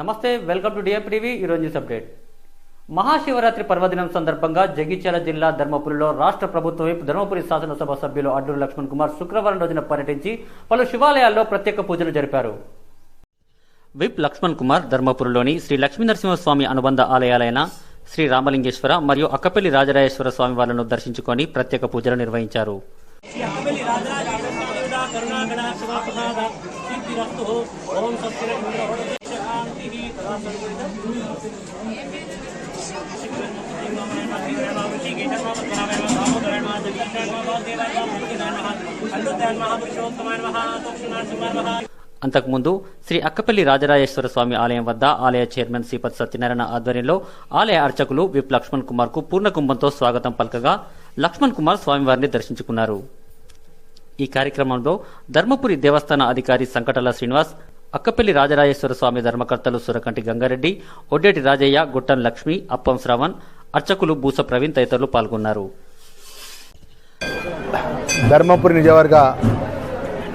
నమస్తే welcome to DF TV ఈరోజు news update Mahashivratri పర్వదినం సందర్భంగా జగిత్యాల జిల్లా ధర్మపురిలో రాష్ట్ర ప్రభుత్వ వైపు ధర్మపురి శాసనసభ సభ్యులు అడ్డూరు లక్ష్మణ్ కుమార్ శుక్రవారం రోజున పర్యటించి పలు శివాలయాల్లో ప్రత్యేక పూజలు జరిపారు. విప్ లక్ష్మణ్ కుమార్ ధర్మపురిలోని శ్రీ లక్ష్మీనరసింహస్వామి అనుబంధ ఆలయాలైన శ్రీ రామలింగేశ్వర మరియు అక్కపల్లి రాజరాజేశ్వర స్వామి వారిను దర్శించుకొని ప్రత్యేక పూజలు నిర్వహించారు. అంతకుముందు శ్రీ అక్కపల్లి రాజరాజేశ్వర స్వామి ఆలయం వద్ద ఆలయ చైర్మన్ శ్రీపతి సత్యనారాయణ ఆధ్వర్యంలో ఆలయ అర్చకులు విప్ లక్ష్మణ్ కుమార్కు పూర్ణ కుంభంతో స్వాగతం పలకగా లక్ష్మణ్ కుమార్ స్వామివారిని దర్శించుకున్నారు. ఈ కార్యక్రమంలో ధర్మపురి దేవస్థాన అధికారి సంకటల శ్రీనివాస్ అక్కపల్లి రాజరాజేశ్వర స్వామి ధర్మకర్తలు సురకంటి గంగారెడ్డి ఒడ్డేటి రాజయ్య గుట్టం లక్ష్మి అప్పం శ్రవణ్ అర్చకులు బూస ప్రవీణ్ తదితరులు పాల్గొన్నారు. ధర్మపురి నిజవర్గ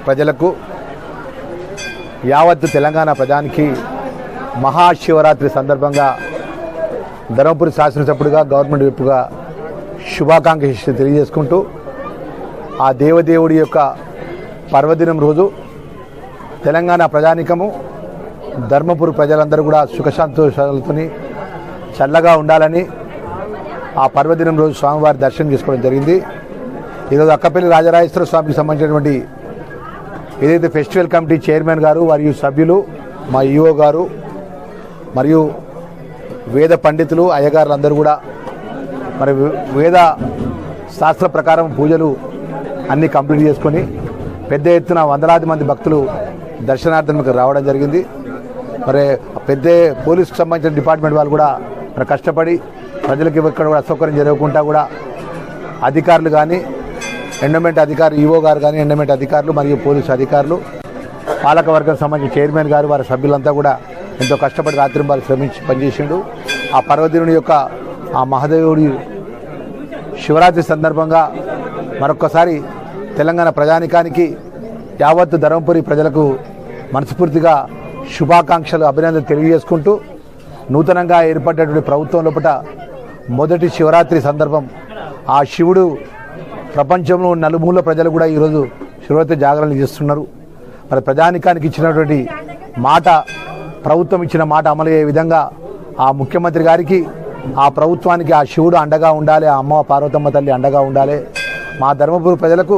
ప్రజలకు యావత్తు తెలంగాణ ప్రజానికి మహాశివరాత్రి సందర్భంగా ధర్మపురి శాసనసభ్యుడిగా గవర్నమెంట్ విప్పుగా శుభాకాంక్షలు తెలియజేసుకుంటూ ఆ దేవదేవుడి యొక్క పర్వదినం రోజు తెలంగాణ ప్రజానికము ధర్మపురి ప్రజలందరూ కూడా సుఖశాంతోషాలతో చల్లగా ఉండాలని ఆ పర్వదినం రోజు స్వామివారి దర్శనం చేసుకోవడం జరిగింది. ఈరోజు అక్కపల్లి రాజరాజేశ్వర స్వామికి సంబంధించినటువంటి ఏదైతే ఫెస్టివల్ కమిటీ చైర్మన్ గారు మరియు సభ్యులు మా ఈఓ గారు మరియు వేద పండితులు అయ్యగారులు అందరూ కూడా మరి వేద శాస్త్ర ప్రకారం పూజలు అన్నీ కంప్లీట్ చేసుకొని పెద్ద ఎత్తున వందలాది మంది భక్తులు దర్శనార్థం ఇక్కడ రావడం జరిగింది. మరి పెద్ద పోలీస్కి సంబంధించిన డిపార్ట్మెంట్ వాళ్ళు కూడా మరి కష్టపడి ప్రజలకు ఇక్కడ కూడా అసౌకర్యం జరగకుండా కూడా అధికారులు కానీ ఎండమెంట్ అధికారి ఈఓ గారు కానీ ఎండోమెంట్ అధికారులు మరియు పోలీసు అధికారులు పాలకవర్గం సంబంధించిన చైర్మన్ గారు వారి సభ్యులంతా కూడా ఎంతో కష్టపడి రాత్రి వారు శ్రమించి పనిచేసిండు. ఆ పర్వదినుడి యొక్క ఆ మహాదేవుడి శివరాత్రి సందర్భంగా మరొక్కసారి తెలంగాణ ప్రజానికానికి యావత్తు ధర్మపురి ప్రజలకు మనస్ఫూర్తిగా శుభాకాంక్షలు అభినందనలు తెలియజేసుకుంటూ నూతనంగా ఏర్పడినటువంటి ప్రభుత్వం లోపల మొదటి శివరాత్రి సందర్భం. ఆ శివుడు ప్రపంచంలో నలుమూల ప్రజలు కూడా ఈరోజు శివరాత్రి జాగరణ చేస్తున్నారు. మరి ప్రజానికానికి ఇచ్చినటువంటి మాట ప్రభుత్వం ఇచ్చిన మాట అమలయ్యే విధంగా ఆ ముఖ్యమంత్రి గారికి ఆ ప్రభుత్వానికి ఆ శివుడు అండగా ఉండాలి ఆ అమ్మ పార్వతమ్మ తల్లి అండగా ఉండాలి. మా ధర్మపురి ప్రజలకు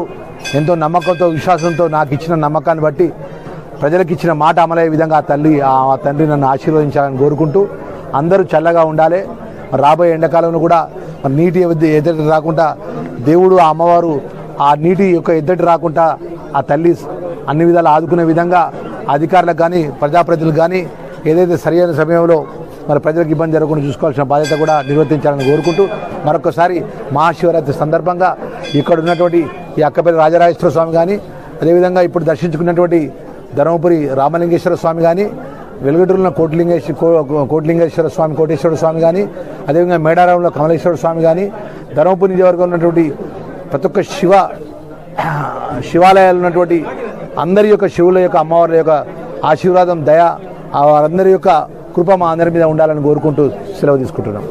ఎంతో నమ్మకంతో విశ్వాసంతో నాకు ఇచ్చిన నమ్మకాన్ని బట్టి ప్రజలకు ఇచ్చిన మాట అమలయ్యే విధంగా ఆ తల్లి ఆ తండ్రి నన్ను ఆశీర్వదించాలని కోరుకుంటూ అందరూ చల్లగా ఉండాలి. రాబోయే ఎండాకాలంలో కూడా నీటి ఎద్దటి రాకుండా దేవుడు ఆ అమ్మవారు ఆ నీటి యొక్క ఎద్దటి రాకుండా ఆ తల్లి అన్ని విధాలు ఆదుకునే విధంగా అధికారులకు కానీ ప్రజాప్రతినిధులు కానీ ఏదైతే సరైన సమయంలో మరి ప్రజలకు ఇబ్బంది జరగకుండా చూసుకోవాల్సిన బాధ్యత కూడా నిర్వర్తించాలని కోరుకుంటూ మరొకసారి మహాశివరాత్రి సందర్భంగా ఇక్కడ ఉన్నటువంటి ఈ అక్కపల్లి రాజరాజేశ్వర స్వామి కానీ అదేవిధంగా ఇప్పుడు దర్శించుకున్నటువంటి ధర్మపురి రామలింగేశ్వర స్వామి కానీ వెలుగుటూరులో కోట్లింగేశ్వర కో- కోట్లింగేశ్వర స్వామి కోటేశ్వర స్వామి కానీ అదేవిధంగా మేడారంలో కమలేశ్వర స్వామి కానీ ధర్మపురి నియోజకవర్గంలో ఉన్నటువంటి ప్రతి ఒక్క శివ శివాలయాలు ఉన్నటువంటి అందరి యొక్క శివుల యొక్క అమ్మవారి యొక్క ఆశీర్వాదం దయ ఆ వారందరి యొక్క కృప మా అందరి మీద ఉండాలని కోరుకుంటూ సెలవు తీసుకుంటున్నాం.